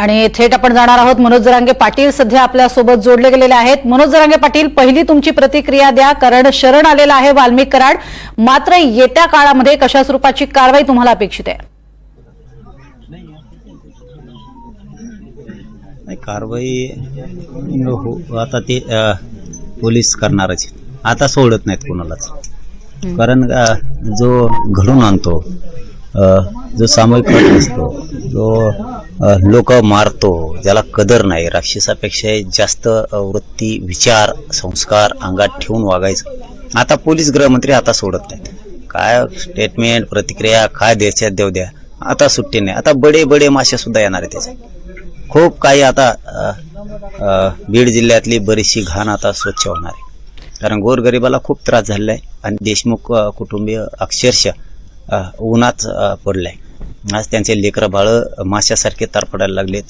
आणि थेट आपण जाणार आहोत मनोज जरांगे पाटील सध्या आपल्यासोबत जोडले गेलेले आहेत. मनोज जरांगे पाटील पहिली तुमची प्रतिक्रिया द्या कारण शरण आलेला आहे वाल्मिक कराड. मात्र येत्या काळामध्ये कशा स्वरूपाची कारवाई तुम्हाला अपेक्षित आहे? कारवाई हो आता ते पोलीस करणारच. आता सोडत नाहीत कोणालाच. कारण जो घडून आणतो जो सामूहिक असतो जो लोक मारतो ज्याला कदर नाही राक्षसापेक्षा जास्त वृत्ती विचार संस्कार अंगात ठेवून वागायचं. आता पोलीस गृहमंत्री आता सोडत नाहीत. काय स्टेटमेंट प्रतिक्रिया काय द्यायच्या देऊ द्या. आता सुट्टी नाही. आता बडे बडे मासे सुद्धा येणार आहे त्याचे खूप काही आता बीड जिल्ह्यातली बरीचशी घाण आता स्वच्छ होणार आहे. कारण गोरगरिबाला खूप त्रास झालेला आहे. आणि देशमुख कुटुंबीय अक्षरशः उन्हात अ, पडलाय. आज त्यांचे लेकरं बाळं माशासारखे तरफडायला लागलेत.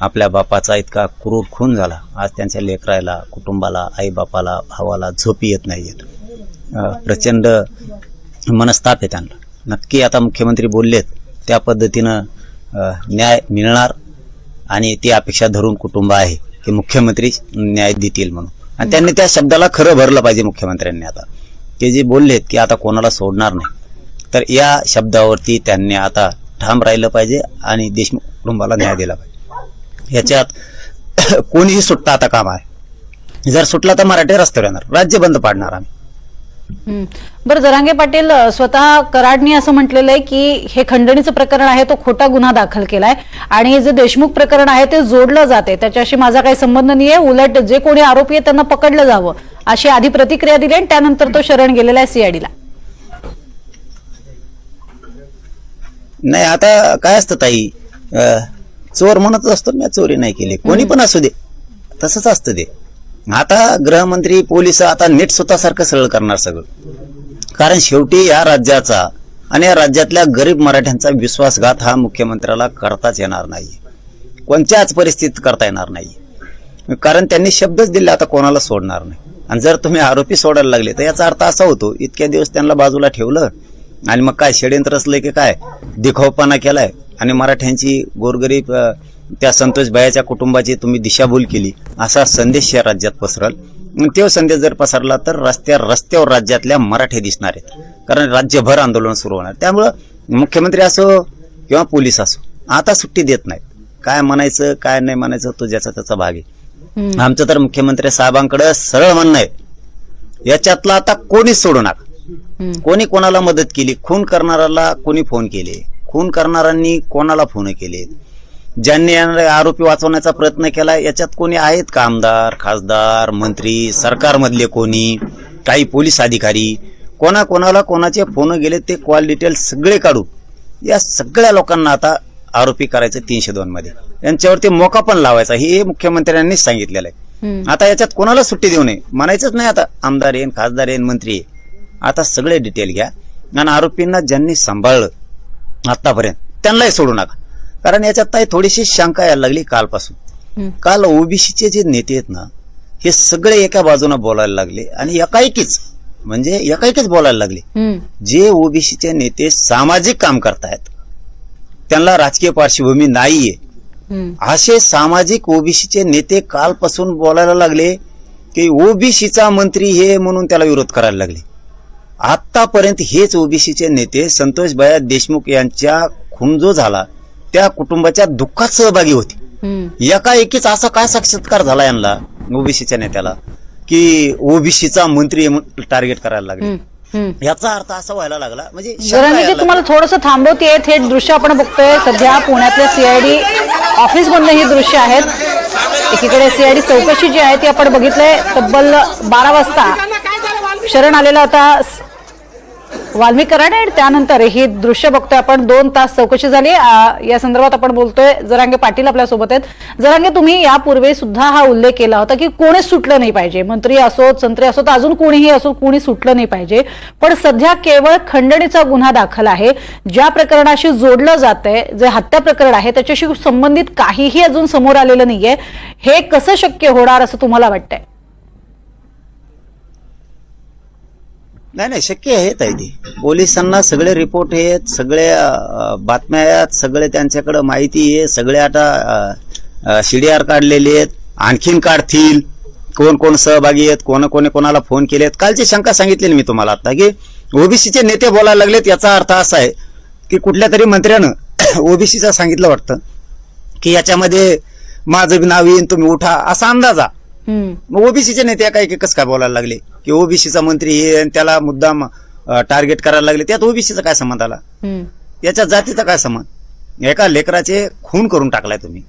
आपल्या बापाचा इतका क्रूर खून झाला. आज त्यांच्या लेकराला कुटुंबाला आईबापाला भावाला झोपी येत नाहीयेत अ, प्रचंड मनस्ताप आहे त्यांना. नक्की आता मुख्यमंत्री बोललेत त्या पद्धतीनं न्याय मिळणार आणि ती अपेक्षा धरून कुटुंब आहे की मुख्यमंत्री न्याय देतील म्हणून. आणि त्यांनी त्या शब्दाला खरं भरलं पाहिजे मुख्यमंत्र्यांनी आता. ते जे बोललेत की आता कोणाला सोडणार नाही तर या शब्दावरती त्यांनी आता ठाम राहिलं पाहिजे आणि देशमुख कुटुंबाला न्याय दिला पाहिजे. याच्यात कोणीही सुटता आता काम आहे. जर सुटला तर मराठी रस्त्यावर येणार. राज्य बंद पाडणार आम्ही. बरं जरांगे पाटील स्वतः कराडनी असं म्हटलेलं आहे की हे खंडणीचं प्रकरण आहे तो खोटा गुन्हा दाखल केलाय आणि जे देशमुख प्रकरण आहे ते जोडलं जाते त्याच्याशी माझा काही संबंध नाहीये. उलट जे कोणी आरोपी आहे त्यांना पकडलं जावं अशी आधी प्रतिक्रिया दिली आणि त्यानंतर तो शरण गेलेला आहे सीआयडीला नाही आता काय असतं ताई? अं, चोर म्हणत असतो मी चोरी नाही केली. कोणी पण असू दे. तसंच असतं ते. आता गृहमंत्री पोलीस आता नीट स्वतःसारखं सरळ करणार सगळं. कारण शेवटी या राज्याचा आणि या राज्यातल्या गरीब मराठ्यांचा विश्वासघात हा मुख्यमंत्र्याला करताच येणार नाही. कोणत्याच परिस्थितीत करता येणार नाही. कारण त्यांनी शब्दच दिले आता कोणाला सोडणार नाही. आणि जर तुम्ही आरोपी सोडायला लागले तर याचा अर्थ असा होतो इतक्या दिवस त्यांना बाजूला ठेवलं आणि मग काय षडयंत्र असलं की काय? दिखावपणा केलाय. आणि मराठ्यांची गोरगरीब त्या संतोष बायाच्या कुटुंबाची तुम्ही दिशाभूल केली. असा संदेश या राज्यात पसरल. आणि तो संदेश जर पसरला तर रस्त्या रस्त्यावर राज्यातल्या मराठे दिसणार आहेत. कारण राज्यभर आंदोलन सुरू होणार. त्यामुळं मुख्यमंत्री असो किंवा पोलीस असो आता सुट्टी देत नाहीत. काय म्हणायचं काय नाही म्हणायचं तो ज्याचा त्याचा भाग आहे. हं. आमचं तर मुख्यमंत्री साहेबांकडे सरळ म्हणणं आहे. याच्यातला आता कोणीच सोडू नका. कोणी कोणाला मदत केली? खून करणाऱ्याला कोणी फोन केले? खून करणाऱ्यांनी कोणाला फोन केले? ज्यांनी आरोपी वाचवण्याचा प्रयत्न केला याच्यात कोणी आहेत का आमदार खासदार मंत्री सरकारमधले कोणी काही पोलीस अधिकारी? कोणा कोणाला कोणाचे फोन गेले ते कॉल डिटेल सगळे काढू. या सगळ्या लोकांना आता आरोपी करायचं तीनशे दोन मध्ये. यांच्यावरती मोका पण लावायचा हे मुख्यमंत्र्यांनीच सांगितलेलं आहे. आता याच्यात कोणाला सुट्टी देऊ नये? म्हणायचंच नाही आता आमदार येईन खासदार येईन मंत्री आता सगळे डिटेल घ्या आणि आरोपींना ज्यांनी सांभाळलं आतापर्यंत त्यांनाही सोडू नका कारण याच्यात काही थोडीशी शंका यायला लागली कालपासून. काल ओबीसीचे जे नेते आहेत ना हे सगळे एका बाजूने बोलायला लागले आणि एकाएकीच म्हणजे एकाएकीच बोलायला लागले. जे ओबीसीचे नेते सामाजिक काम करतायत त्यांना राजकीय पार्श्वभूमी नाहीये. असे सामाजिक ओबीसीचे नेते कालपासून बोलायला लागले की ओबीसीचा मंत्री हे म्हणून त्याला विरोध करायला लागले आतापर्यंत हेच ओबीसीचे नेते संतोष भया देशमुख यांच्या खून जो झाला त्या कुटुंबाच्या दुःखात सहभागी होते. हं. एकाएकीच असा काय साक्षात्कार झाला यांना ओबीसीच्या नेत्याला की ओबीसीचा मंत्री टार्गेट करायला लागले. याचा अर्थ असा व्हायला लागला म्हणजे तुम्हाला थोडंसं थांबवते थेट दृश्य आपण बघतोय. सध्या पुण्यातल्या सीआयडी ऑफिस मधनं ही दृश्य आहेत. एकीकडे सीआयडी चौकशी जी आहे ती आपण बघितलंय. तब्बल बारा वाजता शरण आलेला होता स- कराड आणि त्यानंतर ही दृश्य बघतोय आपण. दोन तास चौकशी झाली. या संदर्भात आपण बोलतोय जरांगे पाटील आपल्यासोबत आहेत. जरांगे तुम्ही यापूर्वी सुद्धा हा उल्लेख केला होता की कोणीच सुटलं नाही पाहिजे. मंत्री असो संत्री असो तर अजून कोणीही असो कोणी सुटलं नाही पाहिजे. पण सध्या केवळ खंडणीचा गुन्हा दाखल आहे. ज्या प्रकरणाशी जोडलं जात आहे जे हत्या प्रकरण आहे त्याच्याशी संबंधित काहीही अजून समोर आलेलं नाहीये. हे कसं शक्य होणार असं तुम्हाला वाटतंय? नाही नाही शक्य आहे ताई. ते पोलिसांना सगळे रिपोर्ट आहेत सगळे अं, बातम्या आहेत सगळे त्यांच्याकडे माहिती आहे सगळे आता सीडीआर काढलेले आहेत आणखीन काढतील. कोण कोण सहभागी आहेत कोण कोणी कोणाला फोन केलेत कालची शंका सांगितली मी तुम्हाला आता की ओबीसीचे नेते बोलायला लागलेत याचा अर्थ असा आहे की कुठल्या तरी मंत्र्यानं ओबीसीचा सांगितलं वाटतं की याच्यामध्ये माझं नाव येईन तुम्ही उठा असा अंदाजा. मग ओबीसीचे नेते काय कसं काय बोलायला लागले? की ओबीसीचा मंत्री हे आणि त्याला मुद्दाम टार्गेट करायला लागले. त्यात ओबीसीचा काय संबंध आला. याच्या जातीचा काय संबंध? एका लेकराचे खून करून टाकलाय तुम्ही.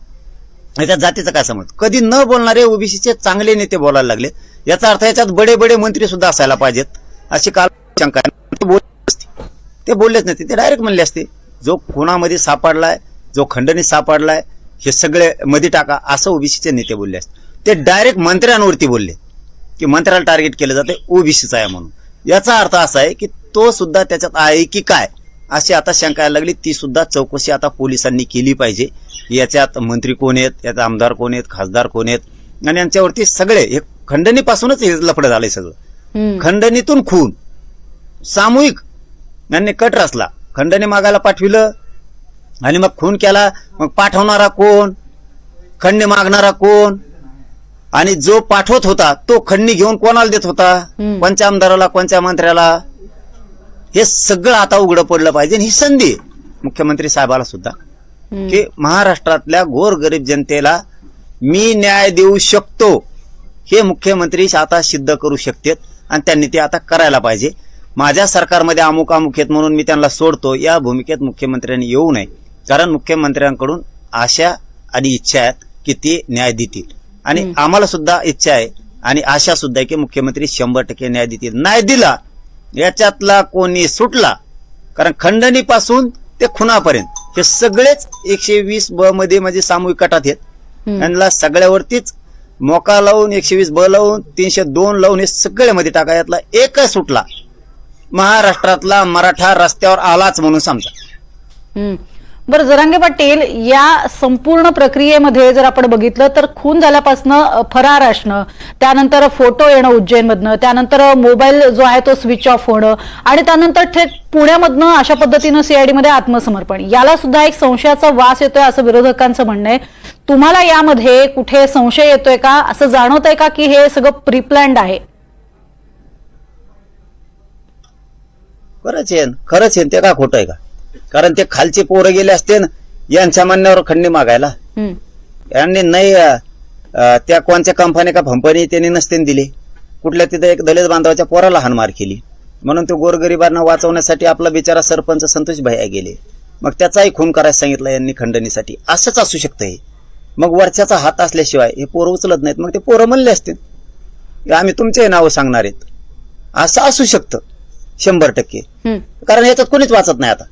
याच्या जातीचा काय संबंध? कधी न बोलणारे ओबीसीचे चांगले नेते बोलायला लागले. याचा अर्थ याच्यात बडे बडे मंत्री सुद्धा असायला पाहिजेत. अशी काल शंका. ते बोलले असते. ते बोललेच नाही ते डायरेक्ट म्हणले असते जो खुनामध्ये सापडलाय जो खंडणी सापडलाय हे सगळे मध्ये टाका. असं ओबीसीचे नेते बोलले असते. ते डायरेक्ट मंत्र्यांवरती बोलले. की मंत्र्याला टार्गेट केलं जाते ओबीसीचा आहे म्हणून. याचा अर्थ असा आहे की तो सुद्धा त्याच्यात आहे की काय अशी आता शंका यायला लागली ती सुद्धा चौकशी आता पोलिसांनी केली पाहिजे. याच्यात मंत्री कोण आहेत यात आमदार कोण आहेत खासदार कोण आहेत आणि यांच्यावरती सगळे हे खंडणीपासूनच हे लफडं झालंय सगळं. खंडणीतून खून सामूहिक यांनी कट रचला. खंडणी मागायला पाठविलं आणि मग खून केला मग पाठवणारा कोण खंडणी मागणारा कोण आणि जो पाठवत होता तो खंडणी घेऊन कोणाला देत होता. कोणत्या आमदाराला कोणत्या मंत्र्याला? हे सगळं आता उघडं पडलं पाहिजे आणि ही संधी मुख्यमंत्री साहेबाला सुद्धा. की महाराष्ट्रातल्या गोरगरीब जनतेला मी न्याय देऊ शकतो हे मुख्यमंत्री आता सिद्ध करू शकतात आणि त्यांनी ते आता करायला पाहिजे. माझ्या सरकारमध्ये अमुक अमुक आहेत म्हणून मी त्यांना सोडतो. या भूमिकेत मुख्यमंत्र्यांनी येऊ नये. कारण मुख्यमंत्र्यांकडून आशा आणि इच्छा आहेत की ते न्याय देतील. आणि. आम्हाला सुद्धा इच्छा आहे आणि आशा सुद्धा आहे की मुख्यमंत्री शंभर टक्के न्याय देतील नाही दिला याच्यातला कोणी सुटला कारण खंडणीपासून ते खुनापर्यंत हे सगळेच एकशे वीस ब मध्ये म्हणजे सामूहिक कटात आहेत हम्म. यांना सगळ्यावरतीच मोका लावून एकशे वीस ब लावून तीनशे दोन लावून हे सगळ्यामध्ये टाका यातला एकच सुटला महाराष्ट्रातला मराठा रस्त्यावर आलाच म्हणून समजा. बरं जरांगे पाटील या संपूर्ण प्रक्रियेमध्ये जर आपण बघितलं तर खून झाल्यापासनं फरार असणं त्यानंतर फोटो येणं उज्जैनमधनं त्यानंतर मोबाईल जो आहे तो स्विच ऑफ होणं आणि त्यानंतर थेट पुण्यामधनं अशा पद्धतीनं सीआयडीमध्ये आत्मसमर्पण. याला सुद्धा एक संशयाचा वास येतोय असं विरोधकांचं म्हणणं आहे. तुम्हाला यामध्ये कुठे संशय येतोय का? असं जाणवत आहे का की हे सगळं प्रीप्लॅन्ड आहे? खरंच येन खरंच येन ते का खोटं आहे का? कारण ते खालचे पोरं गेले असते ना यांच्या म्हणण्यावर खंडणी मागायला. हम्म. यांनी नाही अं, त्या कोणत्या कंपनी का कंपनी त्यांनी नसते दिले. कुठल्या तिथं एक दलित बांधवाच्या पोराला हानमार केली. म्हणून ते गोरगरिबांना वाचवण्यासाठी आपला बिचारा सरपंच संतोष भैया गेले. मग त्याचाही खून करायला सांगितलं यांनी खंडणीसाठी. असंच असू शकतं हे. मग वरच्याचा हात असल्याशिवाय हे पोरं उचलत नाहीत. मग ते पोरं म्हणले असते. की आम्ही तुमचे नावं सांगणार आहेत. असं असू शकतं. शंभर टक्के. हम्म. कारण याच्यात कोणीच वाचत नाही आता.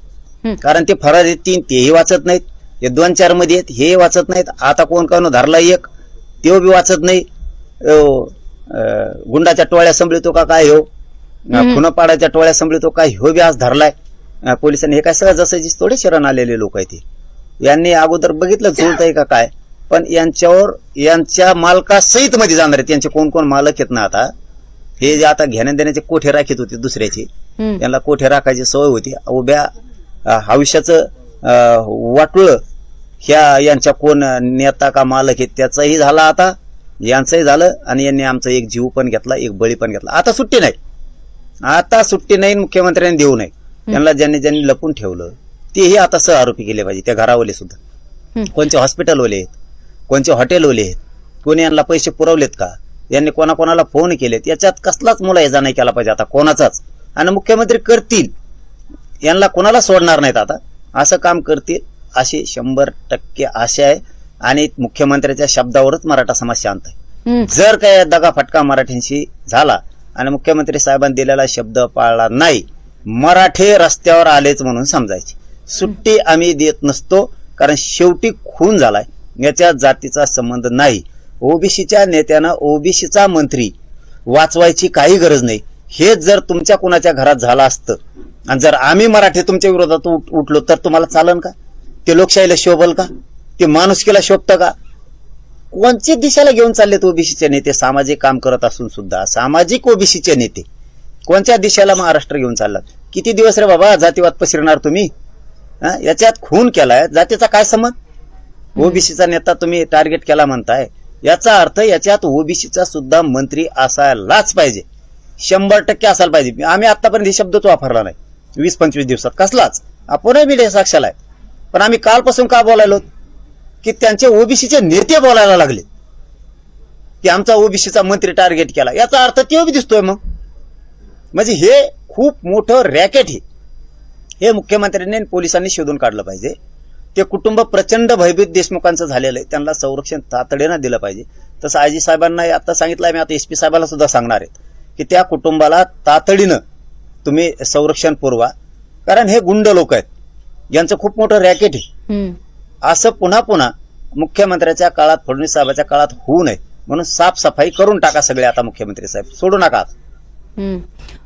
कारण ते फरार आहेत तीन तेही वाचत नाहीत हे दोन चारमध्ये आहेत हे वाचत नाहीत आता कोण कोण धरला एक तो बी वाचत नाही. गुंडाच्या टोळ्या संभळतो का काय हो? खुनपाडाच्या टोळ्या संभळतो काय ह्यो बी आज धरलाय? पोलिसांनी हे काय सगळं जसं थोडे शरण आलेले लोक आहेत ते यांनी अगोदर बघितलं जुळतंय का काय? पण यांच्यावर यांच्या मालकासहित मध्ये जाणार आहेत यांचे कोण कोण मालक आहेत ना आता? हे जे आता घेण्या देण्याचे कोठे राखीत होते दुसऱ्याचे. त्यांना कोठे राखायची सवय होती? उभ्या आयुष्याचं वाटुळ ह्या यांच्या कोण नेता का मालक आहेत त्याचंही झाला आता यांचंही झालं आणि यांनी आमचा एक जीव पण घेतला एक बळी पण घेतला. आता सुट्टी नाही. आता सुट्टी नाही मुख्यमंत्र्यांनी देऊ नये. त्यांना ज्यांनी ज्यांनी लपून ठेवलं तेही आता सह आरोपी केले पाहिजे त्या घरावले सुद्धा. कोणचे हॉस्पिटलवाले आहेत कोणचे हॉटेलवाले आहेत कोणी यांना पैसे पुरवलेत का? यांनी कोणाकोणाला फोन केलेत? याच्यात कसलाच मुलायजा नाही केला पाहिजे आता कोणाचाच. आणि मुख्यमंत्री करतील. यांना कोणाला सोडणार नाहीत आता? असं काम करतील अशी शंभर टक्के आशा आहे. आणि मुख्यमंत्र्याच्या शब्दावरच मराठा समाज शांत आहे. जर काय दगा फटका मराठ्यांशी झाला आणि मुख्यमंत्री साहेबांनी दिलेला शब्द पाळला नाही मराठे रस्त्यावर आलेच म्हणून समजायचे. सुट्टी आम्ही देत नसतो कारण शेवटी खून झालाय. याच्या जातीचा संबंध नाही. ओबीसीच्या नेत्यानं ओबीसीचा मंत्री वाचवायची काही गरज नाही. हेच जर तुमच्या कुणाच्या घरात झालं असतं आणि जर आम्ही मराठी तुमच्या विरोधात उठ- उठलो तर तुम्हाला चालन का? ते लोकशाहीला शोभल का? ते माणुसकीला शोभतं का? कोणची दिशेला घेऊन चाललेत ओबीसीचे नेते सामाजिक काम करत असून सुद्धा सामाजिक ओबीसीचे नेते. कोणत्या दिशेला महाराष्ट्र घेऊन चाललात? किती दिवस रे बाबा जातीवाद पसरणार तुम्ही? याच्यात खून केलाय. जातीचा काय संबंध? ओबीसीचा नेता तुम्ही टार्गेट केला म्हणताय. याचा अर्थ याच्यात ओबीसीचा सुद्धा मंत्री असायलाच पाहिजे. शंभर टक्के असायला पाहिजे. आम्ही आतापर्यंत हे शब्दच वापरला नाही. वीस पंचवीस दिवसात. कसलाच? आपणही मीडिया साक्षाला आहे. पण आम्ही कालपासून का बोलायलो? की त्यांचे ओबीसीचे नेते बोलायला लागले. की आमचा ओबीसीचा मंत्री टार्गेट केला. याचा अर्थ ते बी दिसतोय मग. म्हणजे हे खूप मोठं रॅकेट हे हे मुख्यमंत्र्यांनी पोलिसांनी शोधून काढलं पाहिजे. ते कुटुंब प्रचंड भयभीत देशमुखांचं झालेलं आहे. त्यांना संरक्षण तातडीनं दिलं पाहिजे. तसं आजी साहेबांना आता सांगितलं मी आता एस पी साहेबांना सुद्धा सांगणार आहेत की त्या कुटुंबाला तातडीनं तुम्ही संरक्षण पुरवा. कारण हे गुंड लोक आहेत. यांचं खूप मोठं रॅकेट आहे. असं पुन्हा पुन्हा मुख्यमंत्र्याच्या काळात फडणवीस साहेबाच्या काळात होऊ नये. म्हणून साफसफाई करून टाका सगळे आता मुख्यमंत्री साहेब. सोडू नका.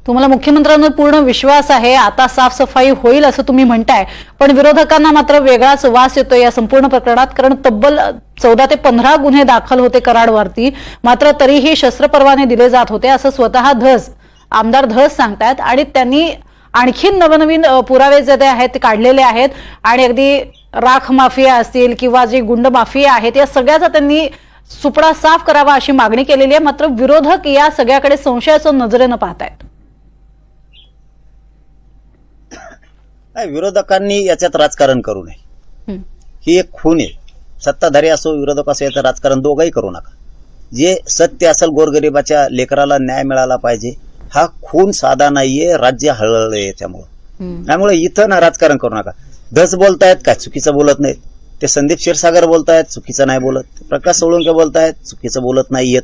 तुम्हाला मुख्यमंत्र्यांवर पूर्ण विश्वास आहे आता साफसफाई होईल असं तुम्ही म्हणताय पण विरोधकांना मात्र वेगळाच वास येतोय या संपूर्ण प्रकरणात कारण तब्बल चौदा ते पंधरा गुन्हे दाखल होते कराडवरती मात्र तरीही शस्त्र परवाने दिले जात होते असं स्वतः धस आमदार धस सांगतायत आणि त्यांनी आणखीन नवनवीन पुरावे जे आहेत ते काढलेले आहेत आणि अगदी राख माफिया असतील किंवा जी गुंड माफिया आहेत या सगळ्याचा त्यांनी सुपडा साफ करावा अशी मागणी केलेली आहे मात्र विरोधक या सगळ्याकडे संशयाचं नजरेनं पाहतायत. नाही विरोधकांनी याच्यात राजकारण करू नये. ही एक खून आहे. सत्ताधारी असो विरोधक असो याचं राजकारण दोघंही करू नका. जे सत्य असेल गोरगरिबाच्या लेकराला न्याय मिळाला पाहिजे हा खून साधा नाहीये राज्य हळहळलंय याच्यामुळं. हम्म. त्यामुळे इथं ना राजकारण करू नका. धस बोलतायत काय चुकीचं बोलत नाहीत. ते संदीप क्षीरसागर बोलतायत चुकीचं नाही बोलत. प्रकाश सोळुंके बोलतायत चुकीचं बोलत नाहीयेत.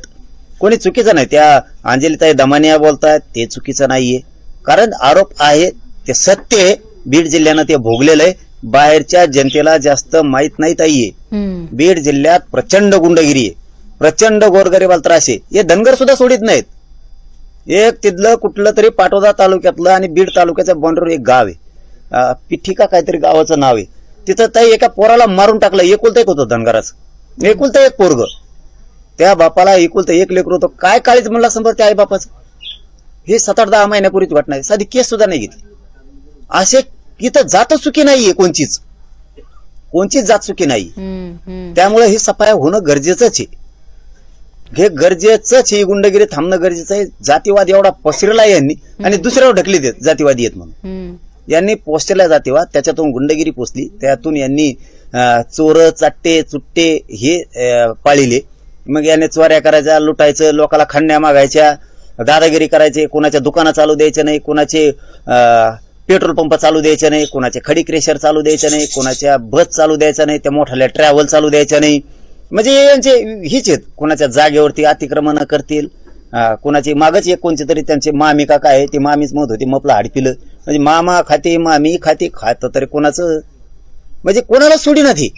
कोणी चुकीचं नाही त्या अंजलीताई दमानिया बोलतायत ते चुकीचं नाहीये. कारण आरोप आहे ते सत्य आहे. बीड जिल्ह्यानं ते भोगलेलं आहे. बाहेरच्या जनतेला जास्त माहीत नाही हम्म. बीड जिल्ह्यात प्रचंड गुंडगिरी आहे. प्रचंड गोरगरिबाला त्रास आहे. हे धनगर सुद्धा सोडित नाहीत. एक तिथलं कुठलं तरी पाटोदा तालुक्यातलं आणि बीड तालुक्याच्या बॉर्डरवर एक गाव आहे. अं, पिठी का काहीतरी गावाचं नाव आहे. तिथं ताई एका पोराला मारून टाकलं. एकुलतं एक होतं धनगराचं. एकुलतं एक पोरग. त्या बापाला एकुलतं एक लेकर होतं. काय काळीच म्हणला समोर त्या आई बापाचं? हे सात आठ दहा महिन्यापूर्वीच घटना आहे. साधी केस सुद्धा नाही घेतली. असे इथं जात चुकी नाहीये कोणचीच. कोणचीच जात चुकी नाही. त्यामुळे ही सफाया होणं गरजेचंच आहे. हे गरजेचंच ही गुंडगिरी थांबणं गरजेचं आहे. जातीवाद एवढा पसरला आहे यांनी आणि दुसऱ्यावर ढकली देत जातीवादी आहेत म्हणून. यांनी पोचलेला जातीवाद त्याच्यातून गुंडगिरी पोचली. त्यातून यांनी चोर चाट्टे चुट्टे हे पाळिले. मग याने चोऱ्या करायच्या लुटायचं लोकाला खंड्या मागायच्या दादागिरी करायचे कोणाच्या दुकानं चालू द्यायचे नाही कोणाचे पेट्रोल पंप चालू द्यायचे नाही कोणाचे खडी क्रेशर चालू द्यायचे नाही कोणाच्या बस चालू द्यायच्या नाही त्या मोठ्या ट्रॅव्हल चालू द्यायच्या नाही. म्हणजे यांचे हीच आहेत कोणाच्या जागेवरती अतिक्रमण करतील कोणाची मागच एक कोणची तरी त्यांचे मामी का काय ती मामीच म्हणत होती मपला हाडपिलं. म्हणजे मामा खाते मामी खाते खात तरी कोणाचं? म्हणजे कोणाला सोडी नाही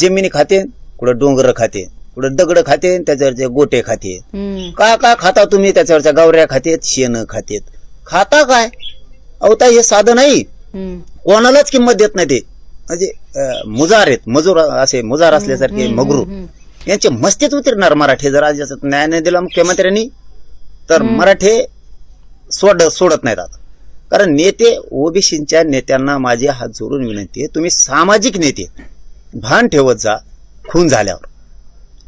जमिनी खाते कुठं डोंगर खाते कुठं दगड खाते त्याच्यावरचे गोटे खाते. का का खाता तुम्ही त्याच्यावरच्या गावऱ्या खातेत शेण खातेत? खाता काय? अहो ताई हे साधं नाही. कोणालाच किंमत देत नाही ते. म्हणजे मुजार आहेत. मजूर असे मुजार असल्यासारखे मगरू. यांचे मस्तीत उतरणार मराठे. जर आज न्याय नाही दिला मुख्यमंत्र्यांनी तर मराठे सोड सोडत नाहीत आता. कारण नेते ओबीसीच्या नेत्यांना माझी हात जोडून विनंती आहे तुम्ही सामाजिक नेते भान ठेवत जा खून झाल्यावर.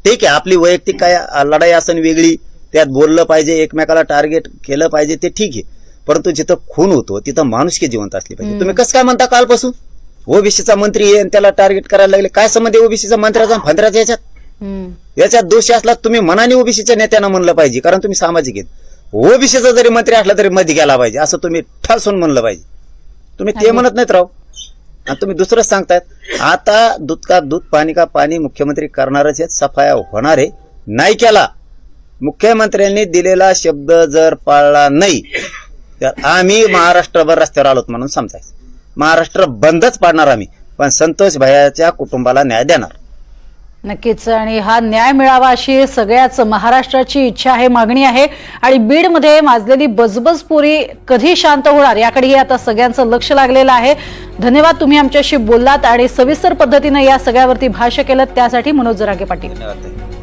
ठीक आहे आपली वैयक्तिक काय लढाई असन वेगळी त्यात बोललं पाहिजे एकमेकाला टार्गेट केलं पाहिजे ते ठीक आहे. परंतु जिथं खून होतो तिथं माणुसकी जिवंत असली पाहिजे. तुम्ही कसं काय म्हणता कालपासून? ओबीसीचा मंत्री आहे आणि त्याला टार्गेट करायला लागले. काय संबंध ओबीसीचा मंत्र्याचा फंद्राचा याच्यात. याच्यात दोषी असला तुम्ही मनाने ओबीसीच्या नेत्यांना म्हणलं पाहिजे कारण तुम्ही सामाजिक आहेत. ओबीसीचा जरी मंत्री असला तरी मध्ये गेला पाहिजे असं तुम्ही ठासून म्हणलं पाहिजे. तुम्ही ते म्हणत नाहीत राव. आणि तुम्ही दुसरंच सांगतायत आता दूध का दूध पाणी का पाणी मुख्यमंत्री करणारच आहेत सफाया होणार आहे. नाही केला मुख्यमंत्र्यांनी दिलेला शब्द जर पाळला नाही तर आम्ही महाराष्ट्रभर रस्त्यावर आलोत म्हणून समजायचं. महाराष्ट्र बंदच पाडणार आम्ही पण संतोष भैयाच्या कुटुंबाला न्याय देणार. नक्कीच आणि हा न्याय मिळावा अशी सगळ्याच महाराष्ट्राची इच्छा आहे मागणी आहे आणि बीडमध्ये माजलेली बजबजपुरी कधी शांत होणार याकडेही आता सगळ्यांचं लक्ष लागलेलं आहे. धन्यवाद तुम्ही आमच्याशी बोललात आणि सविस्तर पद्धतीनं या सगळ्यावरती भाष्य केलं त्यासाठी मनोज जरागे पाटील. धन्यवाद.